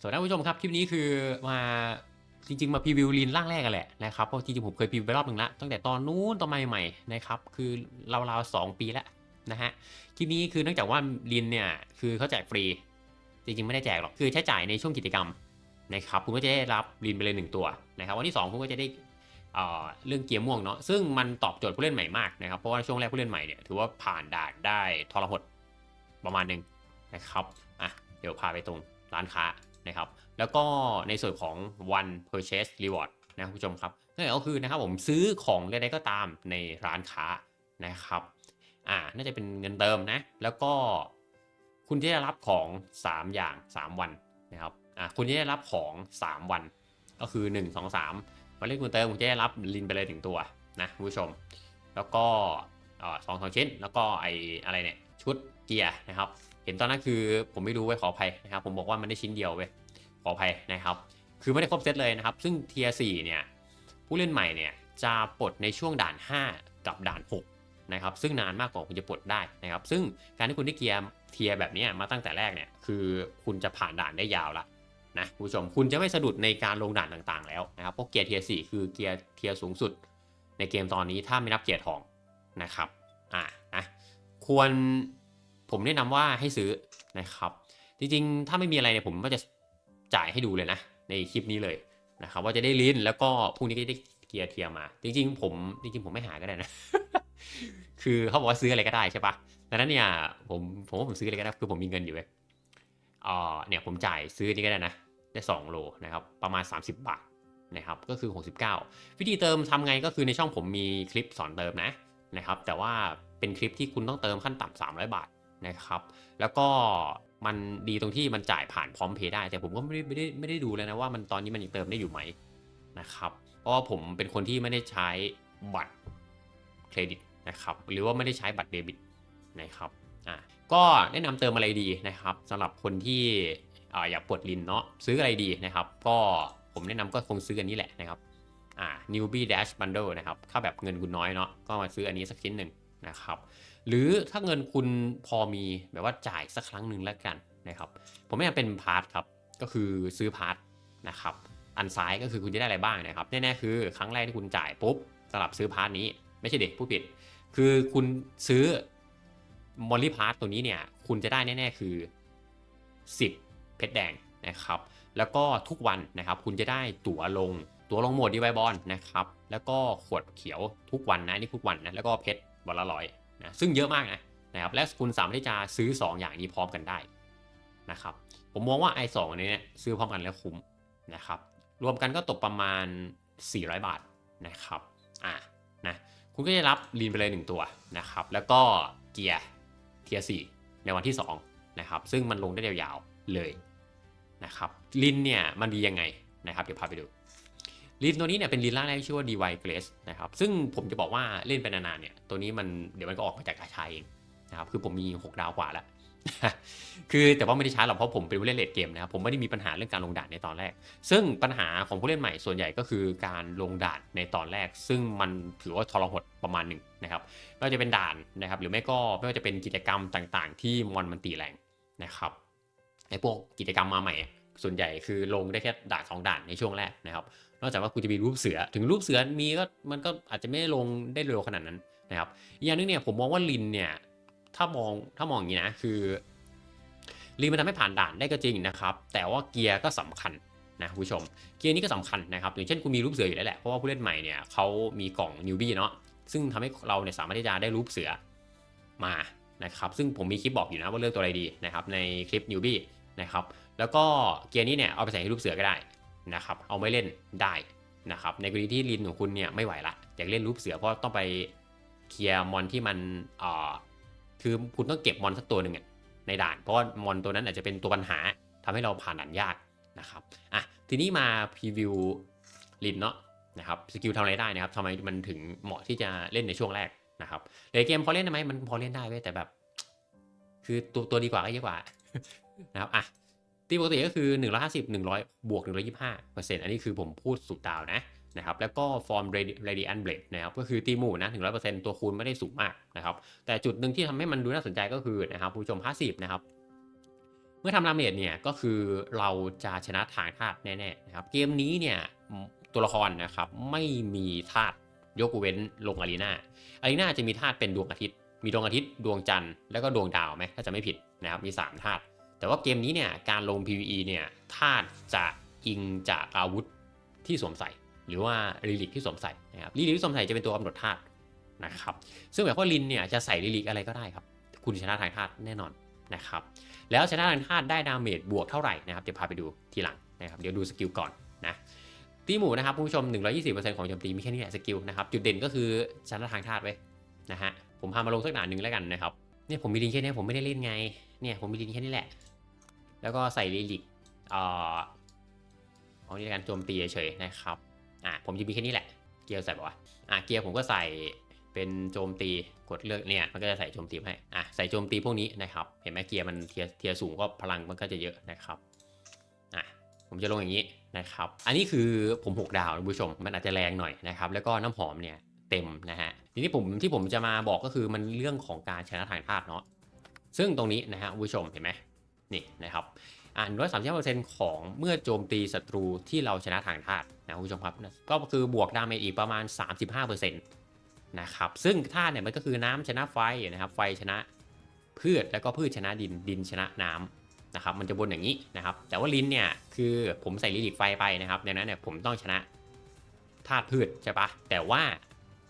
สวัสดีท่านผู้ชมครับ คลิปนี้คือมาจริง ๆ มาพรีวิวลีนร่างแรกกันแหละนะครับเพราะจริงๆผมเคยพรีวิวไปรอบหนึ่งละตั้งแต่ตอนนู้นตอนใหม่ๆนะครับคือราวๆสองปีแล้วนะฮะคลิปนี้คือเนื่องจากว่าลีนเนี่ยคือเขาแจกฟรี จริงๆไม่ได้แจกหรอกคือใช้จ่ายในช่วงกิจกรรมนะครับคุณก็จะได้รับลีนไปเลยหนึ่งตัวนะครับวันที่สองคุณก็จะได้อ่อเรื่องเกียร์ม่วงเนาะซึ่งมันตอบโจทย์ผู้เล่นใหม่มากนะครับเพราะว่าช่วงแรกผู้เล่นใหม่เนี่ยถือว่าผ่านด่านได้ทรหดประมาณหนึ่งนะครับอะเดี๋ยวพาไปตรงร้านค้า นะครับ แล้วก็ในส่วนของ one purchase reward นะคุณผู้ชมครับนั่นก็คือนะครับผมซื้อของใดๆก็ตามในร้านค้านะครับ อ่า น่าจะเป็นเงินเติมนะ แล้วก็คุณจะได้รับของ 3 อย่าง 3 วันนะครับ อ่า คุณจะได้รับของ 3 วัน ก็คือ 1 2 3วันเล่นคุณเติมคุณจะได้รับลินไปเลยถึงตัวนะคุณผู้ชม แล้วก็สองสองชิ้น แล้วก็ไออะไรเนี่ยชุดเกียร์นะครับ ห็นตอนนั้นคือผมไม่รู้ไว้ขออภัยนะครับ ผมบอกว่ามันได้ชิ้นเดียวเว้ยขออภัยนะครับ คือไม่ได้ครบเซตเลยนะครับ ซึ่งเทียร์4เนี่ยผู้เล่นใหม่เนี่ยจะปลดในช่วงด่าน 5 กับด่าน 6 นะครับ ซึ่งนานมากกว่าคุณจะปลดได้นะครับ ซึ่งการที่คุณได้เกียร์เทียร์แบบนี้มาตั้งแต่แรกเนี่ยคือคุณจะผ่านด่านได้ยาวละนะคุณผู้ชมคุณจะไม่สะดุดในการลงด่านต่างๆ แล้วนะครับเพราะเกียร์เทียร์4คือเกียร์เทียร์สูงสุด ในเกมตอนนี้ถ้าไม่นับเกียร์ทองนะครับอ่านะควร ผมแนะนำว่าให้ซื้อนะครับ จริงๆ ถ้าไม่มีอะไรเนี่ยผมก็จะจ่ายให้ดูเลยนะ ในคลิปนี้เลยนะครับ ว่าจะได้ลิ้นแล้วก็พรุ่งนี้ก็ได้เกียร์เทียร์มา จริง ๆ ผมจริงๆผมไม่หาก็ได้นะ คือเขาบอกว่าซื้ออะไรก็ได้ใช่ปะดังนั้นเนี่ยผมผมว่าผมซื้ออะไรก็ได้คือผมมีเงินอยู่เว้ยอ่าเนี่ยผมจ่ายซื้อนี่ก็ได้นะ ได้2โลนะครับประมาณ 30 บาทนะครับก็คือ 69 วิธีเติมทำไงก็คือในช่องผมมีคลิปสอนเติมนะนะครับแต่ว่าเป็นคลิปที่คุณต้องเติมขั้นต่ำ300 บาท นะครับ แล้วก็มันดีตรงที่มันจ่ายผ่านพร้อมเพย์ได้ แต่ผมก็ไม่ได้ไม่ได้ไม่ได้ดูแล้วนะว่ามันตอนนี้มันยังเติมได้อยู่ไหมนะครับ เพราะว่าผมเป็นคนที่ไม่ได้ใช้บัตรเครดิตนะครับ หรือว่าไม่ได้ใช้บัตรเดบิตนะครับอะก็แนะนำเติมอะไรดีนะครับสำหรับคนที่อ่าอยากปลดลินเนาะซื้ออะไรดีนะครับ ก็ผมแนะนำก็คงซื้ออันนี้แหละนะครับอ่า newbie dash bundle นะครับ ถ้าแบบเงินคุณน้อยเนาะก็มาซื้ออันนี้สักชิ้นหนึ่ง นะครับหรือถ้าเงินคุณพอมีแบบว่าจ่ายสักครั้งหนึ่งแล้วกันนะครับผมไม่อยากเป็นพาร์ทครับก็คือซื้อพาร์ทนะครับอันซ้ายก็คือคุณจะได้อะไรบ้างนะครับแน่ๆคือครั้งแรกที่คุณจ่ายปุ๊บสำหรับซื้อพาร์ทนี้ไม่ใช่เด็กผู้ผิด คือคุณซื้อมอลลี่พาร์ทตัวนี้เนี่ยคุณจะได้แน่ ๆ คือ 10 เพชรแดงนะครับแล้วก็ทุกวันนะครับคุณจะได้ตั๋วลงตั๋วลงหมดดีไวบอลนะครับแล้วก็ขวดเขียวทุกวันนะนี่ทุกวันนะแล้วก็เพชร วันละร้อยนะซึ่งเยอะมากนะนะครับและคุณสามารถที่จะซื้อ 2 อย่างนี้พร้อมกันได้นะครับผมมองว่าไอ้สองอันนี้เนี่ยซื้อพร้อมกันแล้วคุ้มนะครับรวมกันก็ตกประมาณ 400 บาทนะครับอ่านะคุณก็จะรับลีนไปเลย 1 ตัวนะครับแล้วก็เกียร์เทียร์สในวันที่2นะครับซึ่งมันลงได้ยาวๆเลยนะครับลินเนี่ยมันดียังไงนะครับเดี๋ยวพาไปดู ลินตัวนี้เนี่ยเป็นลินล่าแรกที่ชื่อว่า DY Grace นะครับ ซึ่งผมจะบอกว่าเล่นไปนานๆเนี่ย ตัวนี้มันเดี๋ยวมันก็ออกมาจากกาชาเองนะครับ คือผมมี 6 ดาวกว่าแล้ว คือแต่ว่าไม่ได้ช้าหรอกเพราะผมเป็นผู้เล่นเลดเกมนะครับ ผมไม่ได้มีปัญหาเรื่องการลงด่านในตอนแรก ซึ่งปัญหาของผู้เล่นใหม่ส่วนใหญ่ก็คือการลงด่านในตอนแรก ซึ่งมันถือว่าทรหดประมาณหนึ่งนะครับ ไม่ว่าจะเป็นด่านนะครับ หรือไม่ก็ไม่ว่าจะเป็นกิจกรรมต่างๆ ที่มอนมันตีแรงนะครับ ไอ้พวกกิจกรรมมาใหม่ ส่วนใหญ่คือลงได้แค่ด่านสองด่านในช่วงแรกนะครับ นอกจากว่าคุณจะมีรูปเสือ ถึงรูปเสือมีก็มันก็อาจจะไม่ได้ลงได้เร็วขนาดนั้นนะครับอย่างนึงเนี่ยผมมองว่าลินเนี่ยถ้ามองถ้ามองอย่างนี้นะคือลินมันทำให้ผ่านด่านได้ก็จริงนะครับ แต่ว่าเกียร์ก็สำคัญนะคุณผู้ชม เกียร์นี้ก็สำคัญนะครับ อย่างเช่นคุณมีรูปเสืออยู่แล้วแหละเพราะว่าผู้เล่นใหม่เนี่ยเขามีกล่องนิวบี้เนาะซึ่งทำให้เราเนี่ยสามารถที่จะได้รูปเสือมานะครับซึ่งผมมีคลิปบอกอยู่นะว่าเลือกตัวอะไรดีนะครับในคลิปนิวบี้นะครับ แล้วก็เกียร์นี้เนี่ยเอาไปใส่ให้รูปเสือก็ได้นะครับ เอาไม่เล่นได้นะครับ ในกรณีที่ลินของคุณเนี่ยไม่ไหวละอยากเล่นรูปเสือเพราะต้องไปเคลียร์มอนที่มันอ่าคือคุณต้องเก็บมอนสักตัวหนึ่งในด่าน เพราะมอนตัวนั้นอาจจะเป็นตัวปัญหาทำให้เราผ่านด่านยากนะครับอะทีนี้มาพรีวิวลินเนาะนะครับสกิลทำอะไรได้นะครับทำไมมันถึงเหมาะที่จะเล่นในช่วงแรกนะครับในเกมพอเล่นได้ไหมมันพอเล่นได้เว้ยแต่แบบ คือตัวตัวดีกว่าก็เยอะกว่านะครับอะ ตีปกติก็คือ 150 100 บวก 125เปอร์เซ็นต์อันนี้คือผมพูดสุดดาวนะนะครับแล้วก็ฟอร์ม radiant blade นะครับก็คือตีหมู่นะถึง100%ตัวคูณไม่ได้สูงมากนะครับแต่จุดหนึ่งที่ทำให้มันดูน่าสนใจก็คือนะครับผู้ชมพาสซีฟนะครับเมื่อทำดาเมจเนี่ยก็คือเราจะชนะทางธาตุแน่ๆนะครับเกมนี้เนี่ยตัวละครนะครับไม่มีธาตุยกเว้นลงอารีนาอารีนาจะมีธาตุเป็นดวงอาทิตย์ มีดวงอาทิตย์ดวงจันทร์แล้วก็ดวงดาวไหมถ้าจะไม่ผิดนะครับมี3ธาตุ แต่ว่าเกมนี้เนี่ยการลง PVE เนี่ยธาตุจะอิงจากอาวุธที่สวมใส่ หรือว่าลิลิกที่สวมใส่นะครับลิลิกที่สวมใส่จะเป็นตัวกำหนดธาตุนะครับซึ่งหมายความว่าลินเนี่ยจะใส่ลิลิกอะไรก็ได้ครับ คุณชนะทางธาตุแน่นอนนะครับแล้วชนะทางธาตุได้ดาเมจบวกเท่าไหร่นะครับเดี๋ยวพาไปดูทีหลังนะครับเดี๋ยวดูสกิลก่อนนะตีหมูนะครับผู้ชม 120%ของโจมตีมีแค่นี้แหละสกิลนะครับจุดเด่นก็คือชนะทางธาตุไว้นะฮะผมพามาลงสักด่านหนึ่งแล้วกันนะครับเนี่ยผมมีลินแค่นี้ผมไม่ได้เล่นไงเนี่ยผมมีลินแค่นี้แหละ แล้วก็ใส่ลิลิกเอ่อเอานี่กันโจมตีเฉยๆนะครับอะผมจะมีแค่นี้แหละ เกียร์ใส่ปะวะอะเกียร์ผมก็ใส่เป็นโจมตีกดเลือกเนี่ยมันก็จะใส่โจมตีให้อะใส่โจมตีพวกนี้นะครับ เห็นไหมเกียร์มันเทียร์เทียสูงก็พลังมันก็จะเยอะนะครับอะผมจะลงอย่างนี้นะครับ อันนี้คือผมหกดาวนะคุณผู้ชมมันอาจจะแรงหน่อยนะครับ แล้วก็น้ำหอมเนี่ยเต็มนะฮะทีนี้ผมที่ผมจะมาบอกก็คือมันเรื่องของการชนะทางธาตุเนาะซึ่งตรงนี้นะฮะคุณผู้ชมเห็นไหม นี่นะครับอ่านร้อยสามสิบเปอร์เซ็นต์ของเมื่อโจมตีศัตรูที่เราชนะทางธาตุนะคุณผู้ชมครับ ก็คือบวกดาเมจอีกประมาณ 35%นะครับซึ่งธาตุเนี่ยมันก็คือน้ำชนะไฟนะครับ ไฟชนะพืชแล้วก็พืชชนะดินดินชนะน้ำนะครับ มันจะบนอย่างนี้นะครับ แต่ว่าลิ้นเนี่ยคือผมใส่ลิลิกไฟไปนะครับดังนั้นเนี่ยผมต้องชนะธาตุพืชใช่ปะแต่ว่า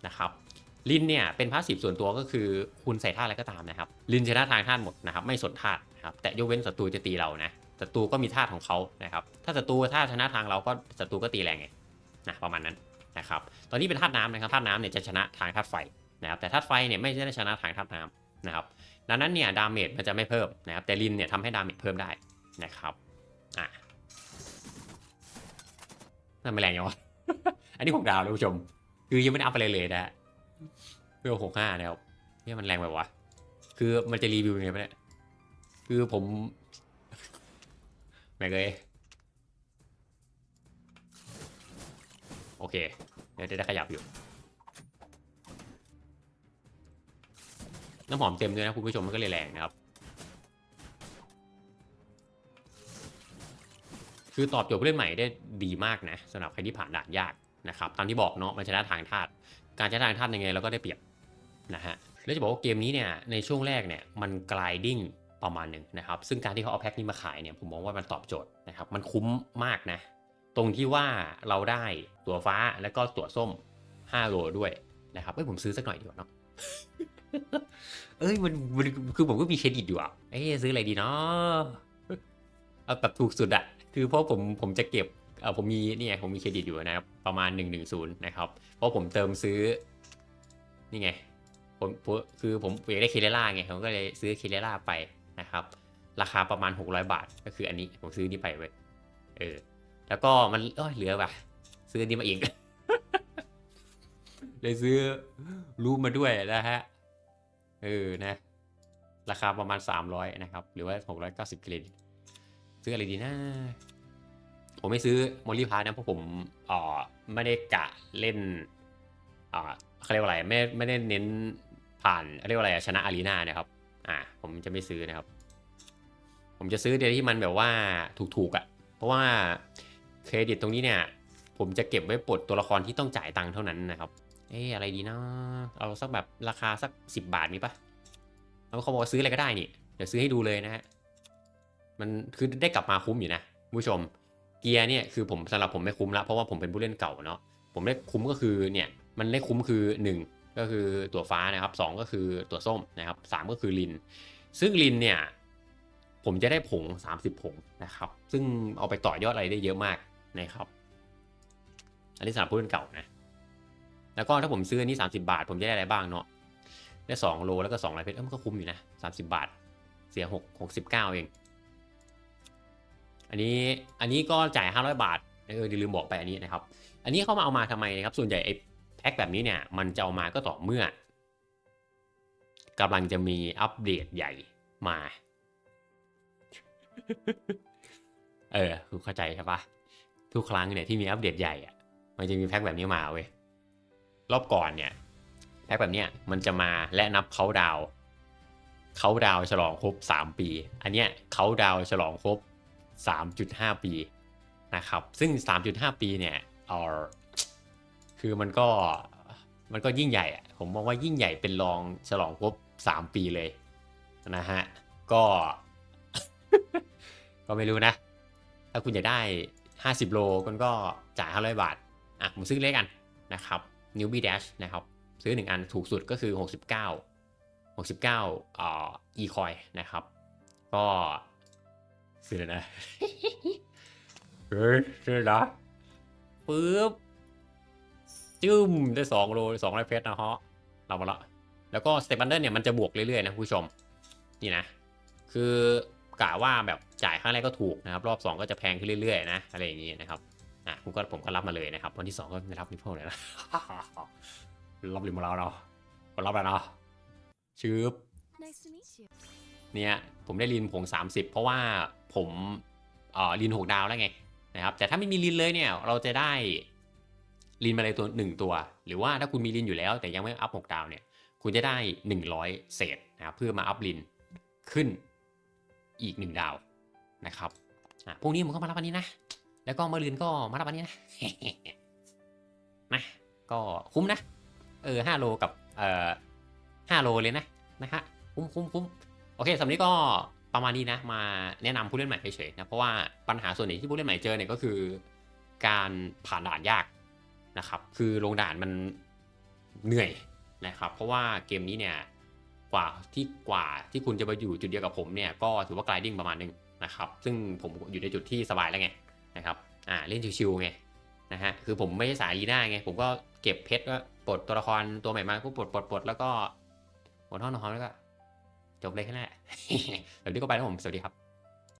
นะครับลินเนี่ยเป็นพาสซีฟส่วนตัวก็คือคุณใส่ธาตุอะไรก็ตามนะครับ ลินชนะทางธาตุหมดนะครับ ไม่สนธาตุ นะครับแต่ยกเว้นศัตรูจะตีเรานะศัตรูก็มีธาตุของเขานะครับ ถ้าศัตรูธาชนะทางเราก็ศัตรูก็ตีแรงไงนะประมาณนั้นนะครับ ตอนนี้เป็นธาตุน้ำนะครับธาตุน้ำเนี่ยจะชนะทางธาตุไฟนะครับ แต่ธาตุไฟเนี่ยไม่ได้ชนะทางธาตุน้ำนะครับ ดังนั้นเนี่ยดาเมจมันจะไม่เพิ่มนะครับ แต่ลินเนี่ยทำให้ดาเมจเพิ่มได้นะครับอะนั่นไม่แรงยังวะอันนี้หกดาวเลยผู้ชม คือยังไม่ได้อัพอะไรเลยนะเวลหกห้านะครับเนี่ยมันแรงแบบวะ คือมันจะรีวิวยังไงปเนี่ย คือผมไม่เลย โอเค เดี๋ยวได้ขยับอยู่ น้ำหอมเต็มด้วยนะคุณผู้ชมมันก็เลยแรงนะครับ คือตอบโจทย์ผู้เล่นใหม่ได้ดีมากนะสำหรับใครที่ผ่านด่านยากนะครับตามที่บอกเนาะมันชนะทางธาตุการชนะทางธาตุยังไงเราก็ได้เปรียบนะฮะแล้วจะบอกว่าเกมนี้เนี่ยในช่วงแรกเนี่ยมันกลายดิ้ง ประมาณหนึ่งนะครับ ซึ่งการที่เขาเอาแพ็คนี้มาขายเนี่ยผมมองว่ามันตอบโจทย์นะครับ มันคุ้มมากนะ ตรงที่ว่าเราได้ตัวฟ้าแล้วก็ตัวส้ม5โลด้วยนะครับเอ้ยผมซื้อสักหน่อยดีกว่าเนาะเอ้ยมันมันคือผมก็มีเครดิตอยู่อะเอ้ยซื้ออะไรดีเนาะเอาแบบถูกสุดอะคือเพราะผมผมจะเก็บเออผมมีเนี่ยผมมีเครดิตอยู่นะครับประมาณ 110นะครับเพราะผมเติมซื้อนี่ไงผมคือผมอยากได้เคเลล่าไงผมก็เลยซื้อเคเลล่าไป นะครับ ราคาประมาณ 600 บาท ก็คืออันนี้ผมซื้อนี่ไปเว้ยเออ แล้วก็มันเอยเหลือว่ะ ซื้ออนนี้มาอีกเลยซื้อรูปมาด้วยนะฮะ เออนะ ราคาประมาณ 300 นะครับ หรือว่า 690เครดิตซื้ออะไรดีนะผมไม่ซื้อมอลลี่พาร์นะเพราะผมเอ่อไม่ได้กะเล่นอ่าเขาเรียกว่าอะไรไม่ไม่ได้เน้นผ่านเรียกว่าอะไรชนะอารีนานะครับ อ่าผมจะไม่ซื้อนะครับ ผมจะซื้อเดียวที่มันแบบว่าถูกๆอะ่ะ เพราะว่าเครดิตตรงนี้เนี่ย ผมจะเก็บไว้ปลดตัวละครที่ต้องจ่ายตังค์เท่านั้นนะครับ เอ๊ะอะไรดีนะเอาสักแบบราคาสักสิบาทมีปะแล้วเขาบอกว่าซื้ออะไรก็ได้นี่ เดี๋ยวซื้อให้ดูเลยนะฮะมันคือได้กลับมาคุ้มอยู่นะผู้ชม เกียร์เนี่ยคือผมสำหรับผมไม่คุ้มละเพราะว่าผมเป็นผู้เล่นเก่าเนาะผมได้คุ้มก็คือเนี่ยมันได้คุ้มคือ 1 ก็คือตัวฟ้านะครับ2ก็คือตัวส้มนะครับ3ก็คือลิน ซึ่งลินเนี่ยผมจะได้ผง 30 ผงนะครับ ซึ่งเอาไปต่อยอดอะไรได้เยอะมากนะครับ อันนี้สำหรับผู้เล่นเก่านะ แล้วก็ถ้าผมซื้ออันนี้ 30 บาท ผมจะได้อะไรบ้างเนาะ ได้ 2 โลแล้วก็2ลายเพชรเอ้มันก็คุ้มอยู่นะ 30 บาท เสีย 6 69 เอง อันนี้ อันนี้ก็จ่าย 500 บาท เออลืมบอกไปอันนี้นะครับ อันนี้เข้ามาเอามาทำไมนะครับ ส่วนใหญ่ไอ้ แพ็คแบบนี้เนี่ยมันจะเอามาก็ต่อเมื่อกำลังจะมีอัปเดตใหญ่มา เออคุณเข้าใจใช่ปะทุกครั้งเนี่ยที่มีอัปเดตใหญ่อะมันจะมีแพ็คแบบนี้มาเว้ยรอบก่อนเนี่ยแพ็คแบบเนี้ยมันจะมาและนับเขาดาวน์เขาดาวน์ฉลองครบ 3 ปี อันเนี้ยเขาดาวน์ฉลองครบ 3.5 ปีนะครับ ซึ่ง 3.5 ปีเนี่ยเออ คือมันก็มันก็ยิ่งใหญ่อะผมมองว่ายิ่งใหญ่เป็นรองฉลองครบ3ปีเลยนะฮะ ก็ ก็ไม่รู้นะ ถ้าคุณอยากได้ 50 โลคุณก็จ่าย500 บาท อะ ผมซื้อเลขกันนะครับ Newbie Dash นะครับ ซื้อ 1 อันถูกสุดก็คือ 69 69เอ่อ e-coin นะครับ ก็ซื้อเลยนะ เฮ้ยซื้อนะปึ๊บ จึ้มได้2โล2ร้อยเพชรนะฮะเรามาละแล้วก็สเตปบันเดิลเนี่ยมันจะบวกเรื่อยๆนะคุณผู้ชมนี่นะ คือกะว่าแบบจ่ายครั้งแรกก็ถูกนะครับ รอบ 2 ก็จะแพงขึ้นเรื่อยๆนะอะไรอย่างนี้นะครับอะผมก็ผมก็รับมาเลยนะครับ วันที่ 2 ก็ไม่รับนิพพเลยนะรับริมมาแล้วเนาะก็รับแล้วเนาะชืบ Nice to meet you. เนี่ยผมได้ลินผง 30 เพราะว่าผมเอ่อลิน 6 ดาวแล้วไงนะครับแต่ถ้าไม่มีลินเลยเนี่ยเราจะได้ ลินมาเลยตัว 1 ตัว หรือว่าถ้าคุณมีลินอยู่แล้ว แต่ยังไม่อัพ6ดาวเนี่ยคุณจะได้ 100 เศษนะครับเพื่อมาอัพลินขึ้นอีก 1 ดาวนะครับอะพวกนี้มันก็มารับวันนี้นะ แล้วก็มาลืนก็มารับวันนี้นะนะก็คุ้มนะ เออห้าโลกับเอ่อห้าโลเลยนะนะฮะคุ้มคุ้มคุ้มโอเคสำหรับนี้ก็ประมาณนี้นะ มาแนะนำผู้เล่นใหม่เฉยๆนะ เพราะว่าปัญหาส่วนใหญ่ที่ผู้เล่นใหม่เจอเนี่ยก็คือ การผ่านด่านยาก นะครับคือลงด่านมันเหนื่อยนะครับเพราะว่าเกมนี้เนี่ยกว่าที่กว่าที่คุณจะมาอยู่จุดเดียวกับผมเนี่ยก็ถือว่าไกลดิ้งประมาณนึงนะครับซึ่งผมอยู่ในจุดที่สบายแล้วไงนะครับอ่าเล่นชิวๆไงนะฮะคือผมไม่ใช่สายลีน่าไงผมก็เก็บเพชรก็ปลดตัวละครตัวใหม่มาก็ปลดปลดปลดแล้วก็หมดห้องนอนแล้วก็จบเลยแค่นั้นแหละเดี๋ยวนี้ก็ไปแล้วผมสวัสดีครับ